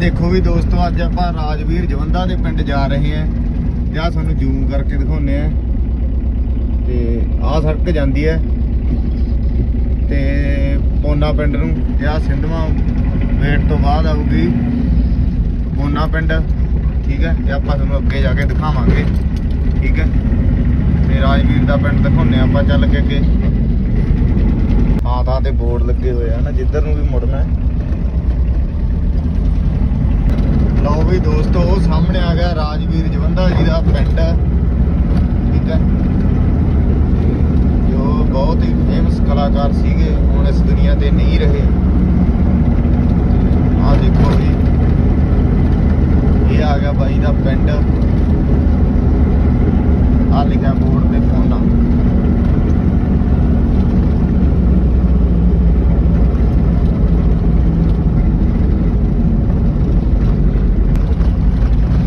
ਦੇਖੋ ਵੀ ਦੋਸਤੋ, ਅੱਜ ਆਪਾਂ ਰਾਜਵੀਰ ਜਵੰਦਾ ਦੇ ਪਿੰਡ ਜਾ ਰਹੇ ਆਂ ਤੇ ਆਹ ਤੁਹਾਨੂੰ ਜ਼ੂਮ ਕਰਕੇ ਦਿਖਾਉਨੇ ਆ ਤੇ ਆਹ ਸੜਕ ਜਾਂਦੀ ਹੈ। ਤੇ ਪੋਨਾ ਪਿੰਡ ਨੂੰ, ਤੇ ਆਹ ਸਿੰਧਵਾ ਵੇਟ ਤੋਂ ਬਾਅਦ ਆਊਗੀ। ਪੋਨਾ ਪਿੰਡ, ਠੀਕ ਹੈ? ਤੇ ਆਪਾਂ ਤੁਹਾਨੂੰ ਅੱਗੇ ਜਾ ਕੇ ਦਿਖਾਵਾਂਗੇ। ਠੀਕ ਹੈ? ਤੇ ਰਾਜਵੀਰ ਦਾ ਪਿੰਡ ਦਿਖਾਉਨੇ ਆਪਾਂ ਚੱਲ ਕੇ ਅੱਗੇ। ਥਾਂ ਥਾਂ ਤੇ ਬੋਰਡ ਲੱਗੇ ਹੋਏ ਆ ਨਾ, ਜਿੱਧਰ ਨੂੰ ਵੀ ਮੁੜਨਾ ਹੈ। ਲਓ ਵੀ ਦੋਸਤੋ, ਉਹ ਸਾਹਮਣੇ ਆ ਗਿਆ ਰਾਜਵੀਰ ਜਵੰਦਾ ਜੀ ਦਾ ਪਿੰਡ। ਹੈ ਠੀਕ ਹੈ। ਜੋ ਬਹੁਤ ਹੀ ਫੇਮਸ ਕਲਾਕਾਰ ਸੀਗੇ, ਹੁਣ ਇਸ ਦੁਨੀਆ ਤੇ ਨਹੀਂ ਰਹੇ। ਆ ਦੇਖੋ ਜੀ। ਇਹ ਆ ਗਿਆ ਬਾਈ ਦਾ ਪਿੰਡ। ਆ ਲਿਖਿਆ ਬੋਰਡ ਤੇ ਫੋਨਾ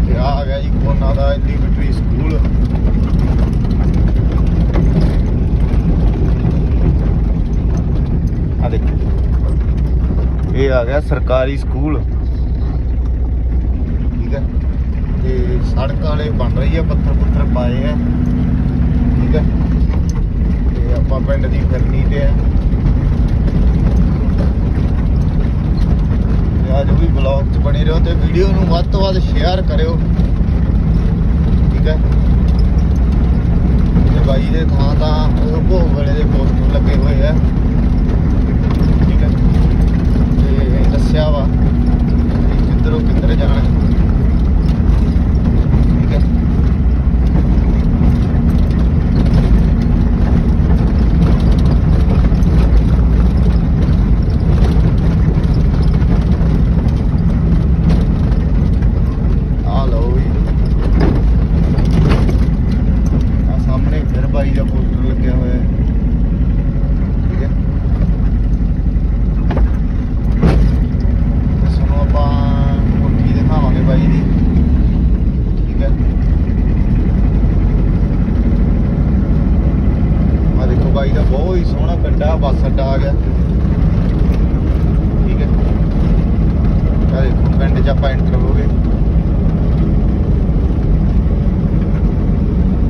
ਤੇ ਆਹ ਆ ਗਿਆ ਜੀ ਕੋਨਾ ਦਾ ਐਲੀਮੈਂਟਰੀ ਸਕੂਲ ਆ ਦੇਖੋ ਇਹ ਆ ਗਿਆ ਸਰਕਾਰੀ ਸਕੂਲ। ਠੀਕ ਹੈ? ਤੇ ਸੜਕ ਵਾਲੇ ਬਣ ਰਹੀ ਹੈ ਪੱਥਰ ਪੁੱਥਰ ਪਾਏ ਆ ਠੀਕ ਹੈ ਤੇ ਆਪਾਂ ਪਿੰਡ ਦੀ ਫਿਰਨੀ ਤੇ ਆ ਤੇ ਅੱਜ ਵੀ ਬਲੌਗ 'ਚ ਬਣੇ ਰਹੋ ਤੇ ਵੀਡੀਓ ਨੂੰ ਵੱਧ ਤੋਂ ਵੱਧ ਸ਼ੇਅਰ ਕਰਿਓ ਠੀਕ ਹੈ ਤੇ ਬਾਈ ਦੇ ਥਾਂ ਤਾਂ ਉਹ ਭੋਗ ਵੇਲੇ ਦੇ ਪੋਸਟਰ ਲੱਗੇ ਹੋਏ ਆ ਠੀਕ ਹੈ ਤੇ ਦੱਸਿਆ ਵਾ ਕਿ ਕਿੱਧਰੋਂ ਕਿੱਧਰ ਜਾਣਾ ਹੈ। ਠੀਕ ਹੈ ਆ ਲਓ ਵੀ ਆ ਸਾਹਮਣੇ ਫਿਰ ਬਾਈ ਦਾ ਪੋਸਟਰ ਲੱਗਿਆ ਹੋਇਆ ਹੈ ਠੀਕ ਹੈ ਤੇ ਸਾਨੂੰ ਆਪਾਂ ਕੋਠੀ ਦਿਖਾਵਾਂਗੇ ਬਾਈ ਦੀ ਠੀਕ ਹੈ ਆ ਦੇਖੋ ਬਾਈ ਦਾ ਬਹੁਤ ਹੀ ਬੱਸ ਅੱਡਾ ਆ ਗਿਆ। ਠੀਕ ਹੈ। ਆ ਪਿੰਡ 'ਚ ਆਪਾਂ ਐਂਟਰ ਹੋ ਗਏ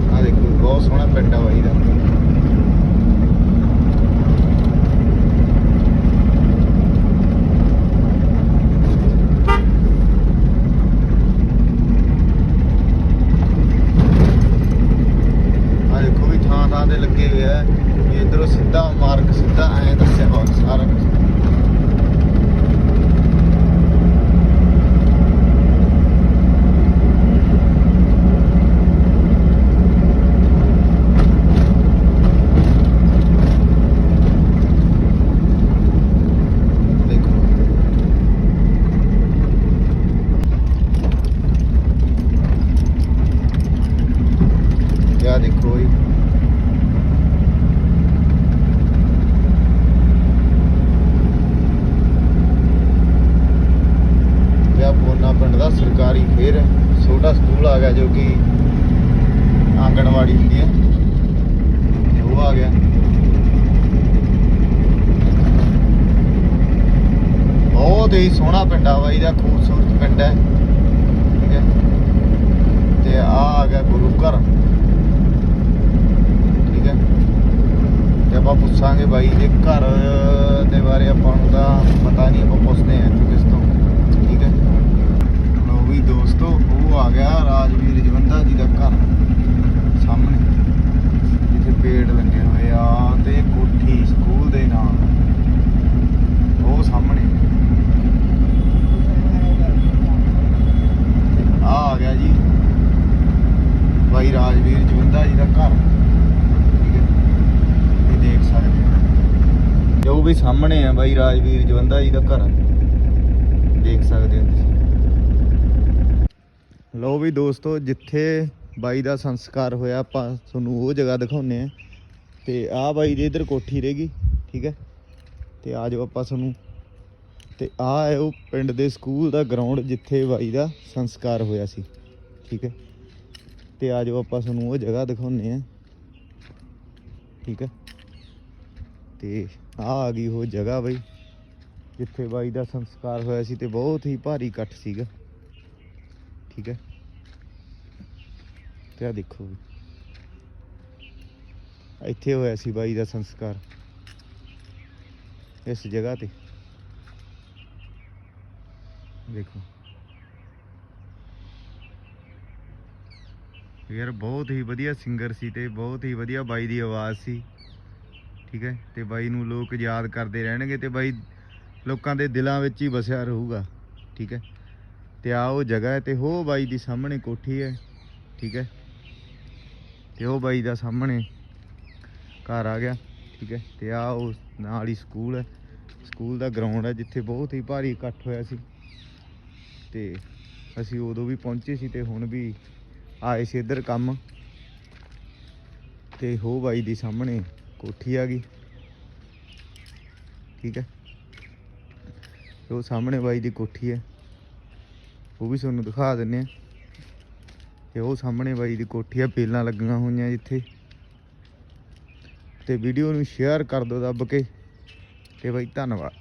ਆ ਦੇਖੋ ਬਹੁਤ ਸੋਹਣਾ ਪਿੰਡ ਆ ਬਾਈ ਦਾ ਆ ਦੇਖੋ ਵੀ ਥਾਂ ਥਾਂ ਤੇ ਲੱਗੇ ਹੋਏ ਆ ਵੀ ਇਧਰੋਂ ਸਿੱਧਾ ਮਾਰਗ ਸਿੱਧਾ ਐ ਦੱਸਿਆ ਹੋਇਆ ਸਾਰਾ ਕੁਝ ਦੇਖੋ ਯਾ ਦੇਖੋ ਜੀ ਤੇ ਆ ਪੋਨਾ ਪਿੰਡ ਦਾ ਸਰਕਾਰੀ ਫੇਰ ਛੋਟਾ ਸਕੂਲ ਜੋ ਕਿ ਆਂਗਣਵਾੜੀ ਹੁੰਦੀ ਹੈ ਉਹ ਆ ਗਿਆ। ਬਹੁਤ ਹੀ ਸੋਹਣਾ ਪਿੰਡ ਆ ਬਾਈ ਦਾ ਖੂਬਸੂਰਤ ਪਿੰਡ ਹੈ। ਠੀਕ ਹੈ। ਤੇ ਆ ਆ ਗਿਆ ਗੁਰੂ ਘਰ। ਠੀਕ ਹੈ। ਤੇ ਆਪਾਂ ਪੁੱਛਾਂਗੇ ਬਾਈ ਦੇ ਘਰ ਦੇ ਬਾਰੇ ਆਪਾਂ ਨੂੰ ਤਾਂ ਪਤਾ ਨਹੀਂ, ਆਪਾਂ ਪੁੱਛਦੇ ਆਂ ਕਿ ਕਿਸ ਤੋਂ। ਲੋ ਦੋਸਤੋ, ਉਹ ਆ ਗਿਆ ਰਾਜਵੀਰ ਜਵੰਦਾ ਜੀ ਦਾ ਘਰ ਸਾਹਮਣੇ, ਜਿੱਥੇ ਪੇੜ ਲੱਗੇ ਹੋਏ ਆ ਤੇ ਕੋਠੀ ਸਕੂਲ ਦੇ ਨਾਲ। ਉਹ ਸਾਹਮਣੇ। ਆ ਆ ਗਿਆ ਜੀ ਬਾਈ ਰਾਜਵੀਰ ਜਵੰਦਾ ਜੀ ਦਾ ਘਰ। ਠੀਕ ਹੈ। ਇਹ ਦੇਖ ਸਕਦੇ ਹੋ। ਜੋ ਵੀ ਸਾਹਮਣੇ ਆ ਬਾਈ ਰਾਜਵੀਰ ਜਵੰਦਾ ਜੀ ਦਾ ਘਰ। ਦੇਖ ਸਕਦੇ ਹੋ ਤੁਸੀਂ। ਲੋ ਵੀ ਦੋਸਤੋ, ਜਿੱਥੇ ਬਾਈ ਦਾ ਸੰਸਕਾਰ ਹੋਇਆ, ਆਪਾਂ ਤੁਹਾਨੂੰ ਉਹ ਜਗ੍ਹਾ ਦਿਖਾਉਨੇ ਆ ਤੇ ਆਹ ਬਾਈ ਦੀ ਇਧਰ ਕੋਠੀ ਰਹੇਗੀ ਠੀਕ ਹੈ? ਤੇ ਆ ਜਾਓ ਆਪਾਂ ਤੁਹਾਨੂੰ ਤੇ ਆਹ ਹੈ ਉਹ ਪਿੰਡ ਦੇ ਸਕੂਲ ਦਾ ਗਰਾਊਂਡ, ਜਿੱਥੇ ਬਾਈ ਦਾ ਸੰਸਕਾਰ ਹੋਇਆ ਸੀ, ਠੀਕ ਹੈ? ਤੇ ਆ ਜਾਓ ਆਪਾਂ ਤੁਹਾਨੂੰ ਉਹ ਜਗ੍ਹਾ ਦਿਖਾਉਨੇ ਆ ਠੀਕ ਹੈ? ਤੇ ਆ ਆ ਗਈ ਉਹ ਜਗ੍ਹਾ ਬਾਈ, ਜਿੱਥੇ ਬਾਈ ਦਾ ਸੰਸਕਾਰ ਹੋਇਆ ਸੀ ਤੇ ਬਹੁਤ ਹੀ ਭਾਰੀ ਇਕੱਠ ਸੀਗਾ। ਠੀਕ ਹੈ। ਤੇ ਆ ਦੇਖੋ ਇੱਥੇ ਹੋਇਆ ਸੀ ਬਾਈ ਦਾ ਸੰਸਕਾਰ। ਇਸ ਜਗ੍ਹਾ ਤੇ। ਦੇਖੋ। ਯਾਰ ਬਹੁਤ ਹੀ ਵਧੀਆ ਸਿੰਗਰ ਸੀ ਤੇ ਬਹੁਤ ਹੀ ਵਧੀਆ ਬਾਈ ਦੀ ਆਵਾਜ਼ ਸੀ। ਠੀਕ ਹੈ। ਤੇ ਬਾਈ ਨੂੰ ਲੋਕ ਯਾਦ ਕਰਦੇ ਰਹਿਣਗੇ ਤੇ ਬਾਈ ਲੋਕਾਂ ਦੇ ਦਿਲਾਂ ਵਿੱਚ ਹੀ ਵਸਿਆ ਰਹੂਗਾ। ਠੀਕ ਹੈ। ਤੇ ਆ ਉਹ ਜਗ੍ਹਾ ਹੈ ਤੇ ਹੋ ਬਾਈ ਦੀ ਸਾਹਮਣੇ ਕੋਠੀ ਹੈ, ਠੀਕ ਹੈ? ਤੇ ਉਹ ਬਾਈ ਦਾ ਸਾਹਮਣੇ ਘਰ ਆ ਗਿਆ, ਠੀਕ ਹੈ? ਤੇ ਆ ਉਹ ਨਾਲ ਹੀ ਸਕੂਲ ਹੈ। ਸਕੂਲ ਦਾ ਗਰਾਊਂਡ ਹੈ ਜਿੱਥੇ ਬਹੁਤ ਹੀ ਭਾਰੀ ਇਕੱਠ ਹੋਇਆ ਸੀ। ਤੇ ਅਸੀਂ ਉਦੋਂ ਵੀ ਪਹੁੰਚੇ ਸੀ ਤੇ ਹੁਣ ਵੀ ਆਏ ਸੀ ਇੱਧਰ ਕੰਮ। ਤੇ ਹੋ ਬਾਈ ਦੀ ਸਾਹਮਣੇ ਕੋਠੀ ਆ ਗਈ, ਠੀਕ ਹੈ? ਉਹ ਸਾਹਮਣੇ ਬਾਈ ਦੀ ਕੋਠੀ ਹੈ। ਉਹ ਵੀ ਤੁਹਾਨੂੰ ਦਿਖਾ ਦਿੰਨੇ ਆ। ਤੇ ਉਹ ਸਾਹਮਣੇ ਬਾਈ ਦੀ ਕੋਠੀ ਆ ਬੇਲਾਂ ਲੱਗੀਆਂ ਹੋਈਆਂ ਜਿੱਥੇ ਤੇ ਵੀਡੀਓ ਨੂੰ ਸ਼ੇਅਰ ਕਰ ਦਿਓ ਦੱਬ ਕੇ। ਤੇ ਬਾਈ ਧੰਨਵਾਦ।